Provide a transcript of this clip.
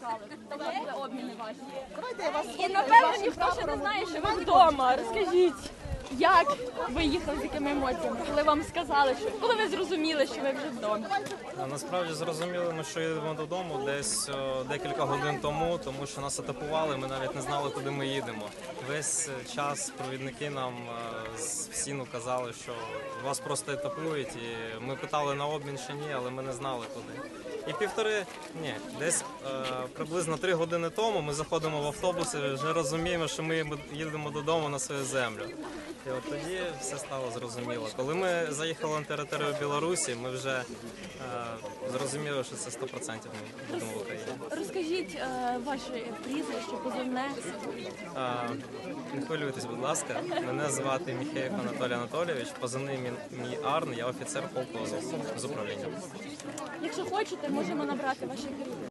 чекали. Давно були обміни ваші. Вас І напевно ніхто ще не знає, що ви вдома. Розкажіть, як ви їхали з якими емоціями, коли вам сказали, що коли ви зрозуміли, що ви вже вдома? А Насправді зрозуміли, ми що їдемо додому десь о, декілька годин тому, тому що нас атакували. Ми навіть не знали, куди ми їдемо. Весь е, час провідники нам е, з всіну казали, що вас просто етапують. І ми питали на обмін чи ні, але ми не знали куди. І півтори, ні, десь е, приблизно три години тому ми заходимо в автобус і вже розуміємо, що ми їдемо додому на свою землю. І от тоді все стало зрозуміло. Коли ми заїхали на територію Білорусі, ми вже е, зрозуміли, що це 100% ми будемо в Україні. Розкажіть е, ваше прізвище, позивне. Е, не хвилюйтесь, будь ласка. Мене звати Міхеєв Анатолій Анатолійович. Позивний мій, мій Арн, я офіцер полку з управління. Якщо хочете, можемо набрати ваші керівники.